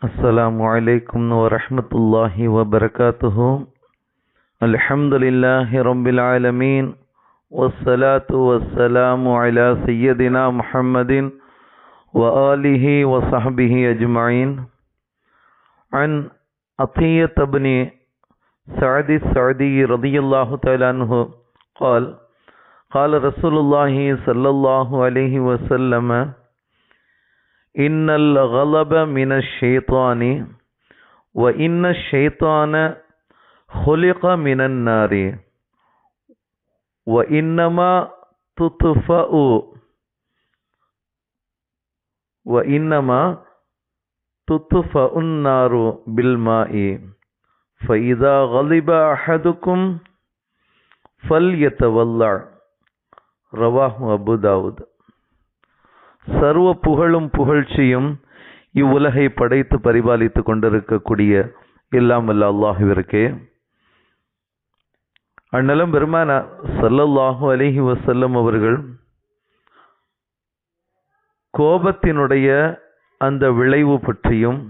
السلام عليكم ورحمة الله وبركاته. الحمد لله رب العالمين والصلاة والسلام على سيدنا محمد وآله وصحبه أجمعين. عن عطية بن سعد السعدي رضي الله تعالى عنه قال قال رسول الله صلى الله عليه وسلم إن الغضب من الشيطان وإن الشيطان خلق من النار وإنما تطفأ وإنما تطفأ النار بالماء فإذا غضب أحدكم فليتولع. رواه أبو داود. சர்வ புகழும் புகழ்ச்சியும் இவ்வுலகை படைத்து பரிபாலித்து கொண்டிருக்கக்கூடிய இல்லாமல் வல்ல அல்லாஹுவிற்கே. அந்நலம் பெருமான சல்லல்லாஹு அலிஹி வசல்லம் அவர்கள் கோபத்தினுடைய அந்த விளைவு பற்றியும்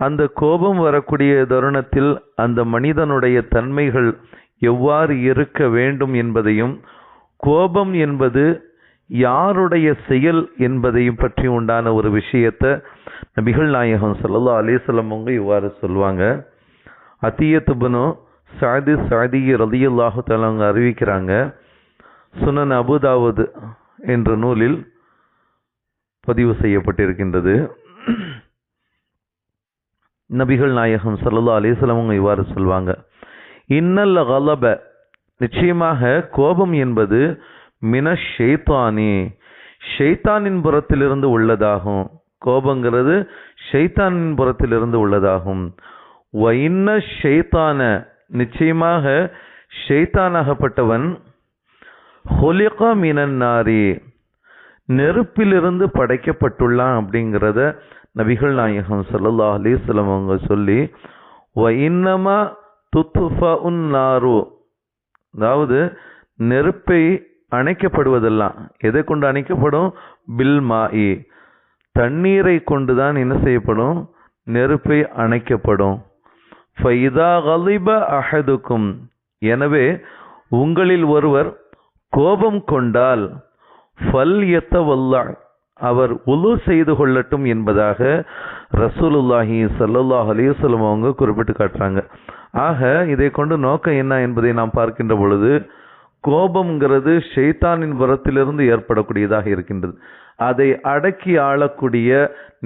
அந்த கோபம் வரக்கூடிய தருணத்தில் அந்த மனிதனுடைய தன்மைகள் எவ்வாறு இருக்க வேண்டும் என்பதையும் கோபம் என்பது யாருடைய செயல் என்பதையும் பற்றி உண்டான ஒரு விஷயத்தை நபிகள் நாயகம் சல்லா அலிசல்லம் அவங்க இவ்வாறு சொல்லுவாங்க. அத்தியத்துபனோ சாதி சாதி ரதியுல்லாஹு அவங்க அறிவிக்கிறாங்க சுனன் அபுதாவது என்ற நூலில் பதிவு செய்யப்பட்டிருக்கின்றது. நபிகள் நாயகம் சல்லா அலிஸ்லாம் அவங்க இவ்வாறு சொல்லுவாங்க. இன்னல்ல கலப நிச்சயமாக கோபம் என்பது மின ஷெய்தானி ஷெய்தானின் புறத்திலிருந்து உள்ளதாகும். கோபங்கிறது ஷெய்தானின் புறத்திலிருந்து உள்ளதாகும். வைன்ன ஷெய்தான நிச்சயமாக ஷெய்தானாகப்பட்டவன் ஹொலிகா மினன்னாரி நெருப்பிலிருந்து படைக்கப்பட்டுள்ளான் அப்படிங்கிறத நபிகள் நாயகம் சல்லா அலிஸ்லம் அவங்க சொல்லி வைன்னமா துத்துஃபா உன் நாரு. அதாவது நெருப்பை அணைக்கப்படுவதெல்லாம். எதை கொண்டு அணைக்கப்படும்? பில் மாயி தண்ணீரை கொண்டுதான் என்ன செய்யப்படும்? நெருப்பை அணைக்கப்படும். ஃபைதா கலிப அஹதுக்கும் எனவே உங்களில் ஒருவர் கோபம் கொண்டால் ஃபல் எத்தவல்லா அவர் உலு செய்து கொள்ளட்டும் என்பதாக ரசூலுல்லாஹி சல்லுல்லாஹ் அலிவசலம் அவங்க குறிப்பிட்டு காட்டுறாங்க. ஆக இதை கொண்டு நோக்கம் என்ன என்பதை நாம் பார்க்கின்ற பொழுது கோபம்ங்கிறது ஷெய்தானின் புறத்திலிருந்து ஏற்படக்கூடியதாக இருக்கின்றது. அதை அடக்கி ஆளக்கூடிய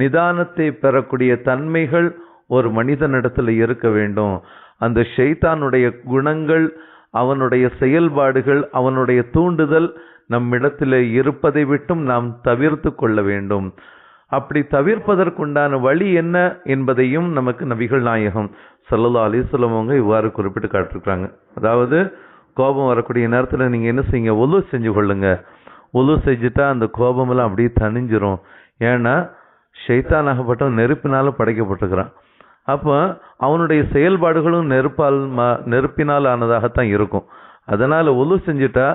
நிதானத்தை பெறக்கூடிய தன்மைகள் ஒரு மனிதனிடத்தில் இருக்க வேண்டும். அந்த ஷெய்தானுடைய குணங்கள் அவனுடைய செயல்பாடுகள் அவனுடைய தூண்டுதல் நம்மிடத்தில் இருப்பதை விட்டும் நாம் தவிர்த்து கொள்ள வேண்டும். அப்படி தவிர்ப்பதற்குண்டான வழி என்ன என்பதையும் நமக்கு நபிகள் நாயகம் சல்லல்லா அலிஸ்லம் அவங்க இவ்வாறு குறிப்பிட்டு காட்டிருக்கிறாங்க அதாவது கோபம் வரக்கூடிய நேரத்தில் நீங்கள் என்ன செய்யுங்க? ஒலு செஞ்சு கொள்ளுங்க. ஒலு செஞ்சுட்டா அந்த கோபமெல்லாம் அப்படியே தணிஞ்சிரும். ஏன்னா ஷைத்தானாகப்பட்டவன் நெருப்பினால் படைக்கப்பட்டிருக்கிறான். அப்போ அவனுடைய செயல்பாடுகளும் நெருப்பால் நெருப்பினால் ஆனதாகத்தான் இருக்கும். அதனால் ஒலு செஞ்சுட்டா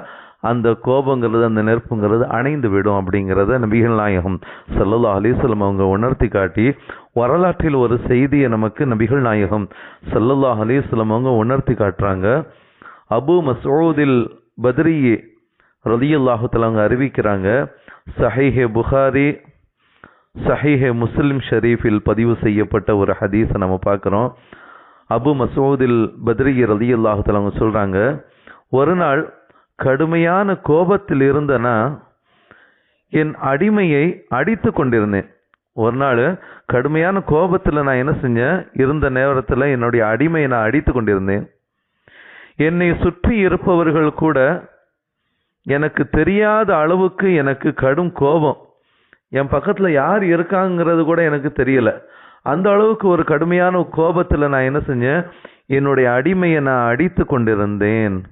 அந்த கோபங்கிறது அந்த நெருப்புங்கிறது அணைந்து விடும் அப்படிங்கிறத நபிகள் நாயகம் சல்லல்லா அலிஸ்லம் அவங்க உணர்த்தி காட்டி வரலாற்றில் ஒரு செய்தியை நமக்கு நபிகள் நாயகம் சல்லல்லா அலிஸ்லம் அவங்க உணர்த்தி காட்டுறாங்க. அபு மசூதில் பத்ரியே ரதியுல்லாஹுத்தில் அறிவிக்கிறாங்க சஹிஹே புகாரி சஹிஹே முஸ்லிம் ஷரீஃபில் பதிவு செய்யப்பட்ட ஒரு ஹதீஸை நம்ம பார்க்குறோம். அபு மசூதில் பத்ரியே ரதியுல்லாஹுத்தில் சொல்கிறாங்க ஒரு நாள் கடுமையான கோபத்தில் இருந்தனா என் அடிமையை அடித்து கொண்டிருந்தேன். ஒரு நாள் கடுமையான கோபத்தில் நான் என்ன செஞ்சேன் இருந்த நேரத்தில் என்னுடைய அடிமையை நான் அடித்து கொண்டிருந்தேன். என்னை சுற்றி இருப்பவர்கள் கூட எனக்கு தெரியாத அளவுக்கு எனக்கு கடும் கோபம். என் பக்கத்தில் யார் இருக்காங்கிறது கூட எனக்கு தெரியல. அந்த அளவுக்கு ஒரு கடுமையான கோபத்தில் நான் என்ன செஞ்சேன்? என்னுடைய அடிமையை நான் அடித்து கொண்டிருந்தேன்.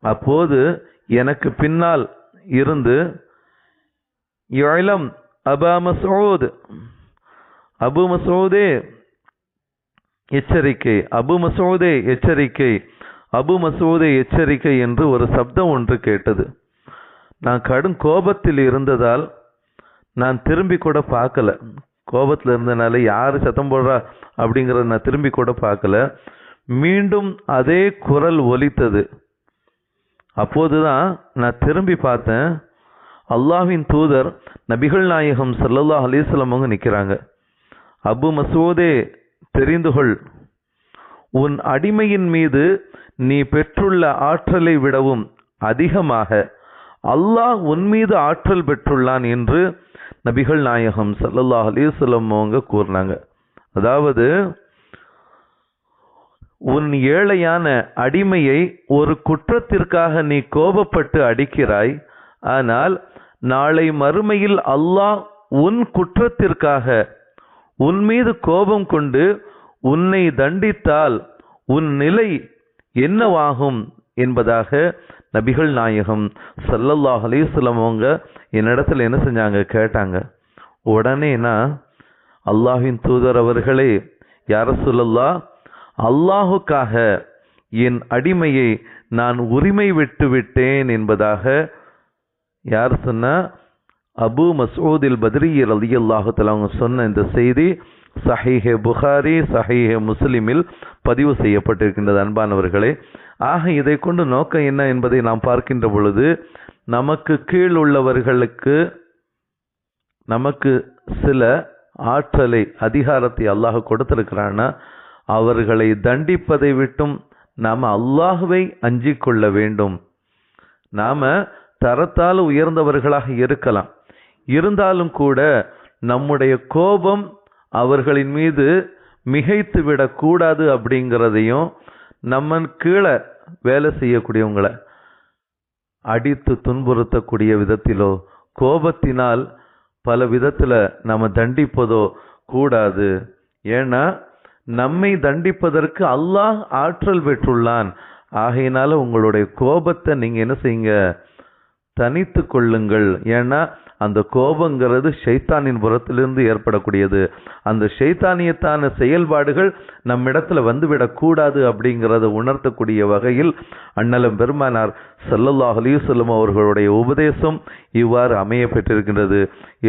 அப்போது எனக்கு பின்னால் இருந்து இளம் அபா மசூத் அபு மசோதே எச்சரிக்கை. அபு மசூதே எச்சரிக்கை. அபு மசூதே எச்சரிக்கை என்று ஒரு சப்தம் ஒன்று கேட்டது. நான் கடும் கோபத்தில் இருந்ததால் நான் திரும்பி கூட பார்க்கல. கோபத்தில் இருந்தனால யார் சத்தம் போடுறா அப்படிங்கிறத நான் திரும்பி கூட பார்க்கல. மீண்டும் அதே குரல் ஒலித்தது. அப்போது தான் நான் திரும்பி பார்த்தேன். அல்லாஹின் தூதர் நபிகள் நாயகம் சல்லல்லா அலைஹி அவங்க நிற்கிறாங்க அபு மசூதே தெரிந்து கொள் உன் அடிமையின் மீது நீ பெற்றுள்ள ஆற்றலை விடவும் அதிகமாக. அல்லாஹ் உன் மீது ஆற்றல் பெற்றுள்ளான் என்று நபிகள் நாயகம் ஸல்லல்லாஹு அலிசல்லம் அவங்க கூறினாங்க. அதாவது உன் ஏழையான அடிமையை ஒரு குற்றத்திற்காக நீ கோபப்பட்டு அடிக்கிறாய். ஆனால் நாளை மறுமையில் அல்லாஹ் உன் குற்றத்திற்காக உன் மீது கோபம் கொண்டு உன்னை தண்டித்தால் உன் நிலை என்னவாகும் என்பதாக நபிகள் நாயகம் சல்லல்லாஹ் அலைஹி வஸல்லம் அவங்க என்னிடத்துல என்ன செஞ்சாங்க? கேட்டாங்க. உடனே நான் தூதர் அவர்களே யார சொல்லல்லா அல்லாஹுக்காக என் அடிமையை நான் உரிமை விட்டு விட்டேன் என்பதாக யார் சொன்னா? அபு மசூதில் பத்ரி அலி அல்லாஹத்தில் அவங்க சொன்ன இந்த செய்தி சஹீஹே புகாரி சஹீஹே முஸ்லிமில் பதிவு செய்யப்பட்டிருக்கின்றது அன்பானவர்களே. ஆக இதை கொண்டு நோக்கம் என்ன என்பதை நாம் பார்க்கின்ற பொழுது நமக்கு கீழ் உள்ளவர்களுக்கு நமக்கு சில ஆற்றலை அதிகாரத்தை அல்லாஹ் கொடுத்திருக்கிறான்னா அவர்களை தண்டிப்பதை விட்டும் நாம் அல்லாஹுவை அஞ்சி கொள்ள வேண்டும். நாம் தரத்தால் உயர்ந்தவர்களாக இருக்கலாம். இருந்தாலும் கூட நம்முடைய கோபம் அவர்களின் மீது மிகைத்து விடக்கூடாது அப்படிங்கிறதையும் நம்ம கீழே வேலை செய்யக்கூடியவங்களை அடித்து துன்புறுத்தக்கூடிய விதத்திலோ கோபத்தினால் பல விதத்தில் நம்ம தண்டிப்பதோ கூடாது. ஏன்னா நம்மை தண்டிப்பதற்கு அல்லாஹ் ஆற்றல் பெற்றுள்ளான். ஆகையினால உங்களுடைய கோபத்தை நீங்கள் என்ன செய்யுங்க? தனித்து கொள்ளுங்கள். ஏன்னா அந்த கோபங்கிறது ஷைத்தானின் புறத்திலிருந்து ஏற்படக்கூடியது. அந்த ஷைத்தானியத்தான செயல்பாடுகள் நம்மிடத்தில் வந்துவிடக்கூடாது அப்படிங்கிறத உணர்த்தக்கூடிய வகையில் அண்ணலம் பெருமானார் ஸல்லல்லாஹு அலைஹி அவர்களுடைய உபதேசம் இவ்வாறு அமைய பெற்றிருக்கின்றது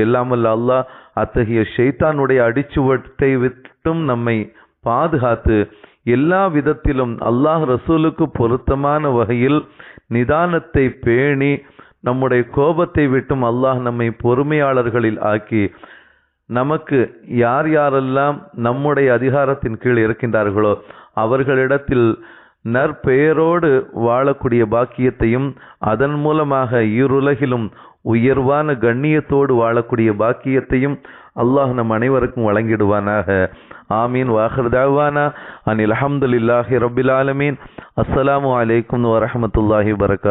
எல்லாமல்ல அல்லாஹ் அத்தகைய ஷைத்தானுடைய அடிச்சுவட்டை விட்டும் நம்மை பாதுகாத்து எல்லா விதத்திலும் அல்லாஹ் ரசூலுக்கு பொருத்தமான வகையில் நிதானத்தை பேணி நம்முடைய கோபத்தை விட்டும் அல்லாஹ் நம்மை பொறுமையாளர்களில் ஆக்கி நமக்கு யார் யாரெல்லாம் நம்முடைய அதிகாரத்தின் கீழ் இருக்கின்றார்களோ அவர்களிடத்தில் நற்பெயரோடு வாழக்கூடிய பாக்கியத்தையும் அதன் மூலமாக ஈருலகிலும் உயர்வான கண்ணியத்தோடு வாழக்கூடிய பாக்கியத்தையும் அல்லாஹ் நம் அனைவருக்கும் வழங்கிடுவானாக. ஆமீன். வாஹர்தாவானா அனில் அஹமதுல்லாஹி ரபில் ஆலமீன். அஸ்ஸலாமு அலைக்கும் வரஹமத்துல்லாஹி வரகா